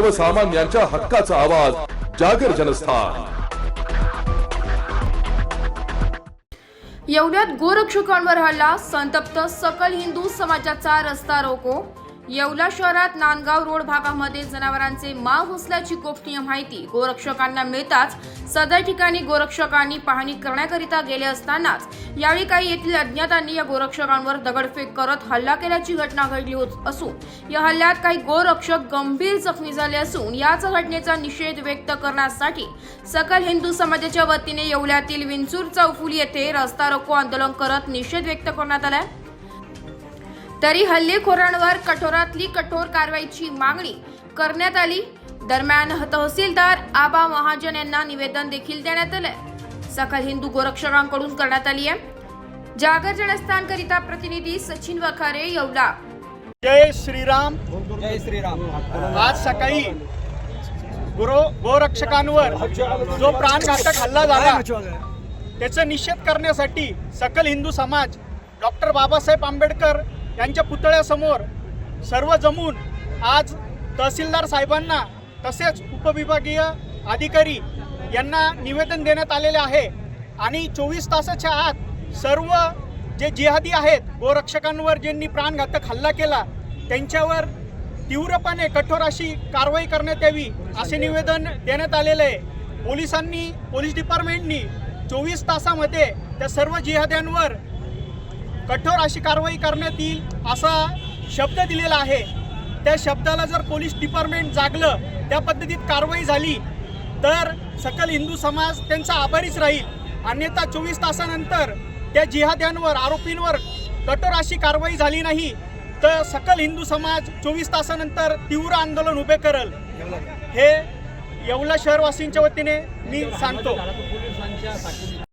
सर्वसामान्यांच्या हक्काचा आवाज जागर जनस्थान. येवल्यात गोरक्षकांवर हल्ला संतप्त सकल हिंदू समाजाचा रस्ता रोको येवला शहरात नांदगाव रोड भागामध्ये जनावरांचे माव घुसल्याची गोपनीय माहिती गोरक्षकांना मिळताच सदर ठिकाणी गोरक्षकांनी पाहणी करण्याकरिता गेले असतानाच यावेळी काही येथील अज्ञातांनी या गोरक्षकांवर दगडफेक करत हल्ला केल्याची घटना घडली होत असून या हल्ल्यात काही गोरक्षक गंभीर जखमी झाले असून याच घटनेचा निषेध व्यक्त करण्यासाठी सकल हिंदू समाजाच्या वतीने येवल्यातील विंचूर चौफुली येथे रस्ता रोको आंदोलन करत निषेध व्यक्त करण्यात आलाय. तरी हल्लेखोरांवर कठोरातली कठोर कारवाईची मागणी करण्यात आली. दरम्यान तहसीलदार आबा महाजन यांना निवेदन देखील देण्यात आलंय. सकल हिंदू गोरक्षकांकडून करण्यात आली आहे जागर जनस्थानकरिता प्रतिनिधी सचिन वखारे येवला. जय श्रीराम. जय श्रीराम. आज सकाळी गुरु गोरक्षकांवर जो प्राणघातक हल्ला झाला त्याचा निषेध करण्यासाठी सकल हिंदू समाज डॉक्टर बाबासाहेब आंबेडकर यांच्या पुतळ्यासमोर सर्व जमून आज तहसीलदार साहेबांना तसेच उपविभागीय अधिकारी यांना निवेदन देण्यात आलेले आहे. आणि चोवीस तासाच्या आत सर्व जे जिहादी आहेत गोरक्षकांवर ज्यांनी प्राणघातक हल्ला केला त्यांच्यावर तीव्रपणे कठोर अशी कारवाई करण्यात यावी असे निवेदन देण्यात आलेले आहे. पोलिसांनी पोलीस डिपार्टमेंटनी चोवीस तासामध्ये त्या सर्व जिहाद्यांवर कठोर अशी कारवाई करण्यात येईल असा शब्द दिलेला आहे. त्या शब्दाला जर पोलीस डिपार्टमेंट जागलं त्या पद्धतीत कारवाई झाली तर सकल हिंदू समाज त्यांचा आभारीच राहील. अन्यथा चोवीस तासानंतर त्या जिहाद्यांवर आरोपींवर कठोर अशी कारवाई झाली नाही तर सकल हिंदू समाज चोवीस तासानंतर तीव्र आंदोलन उभे करल. हे येवला शहरवासींच्या वतीने मी सांगतो.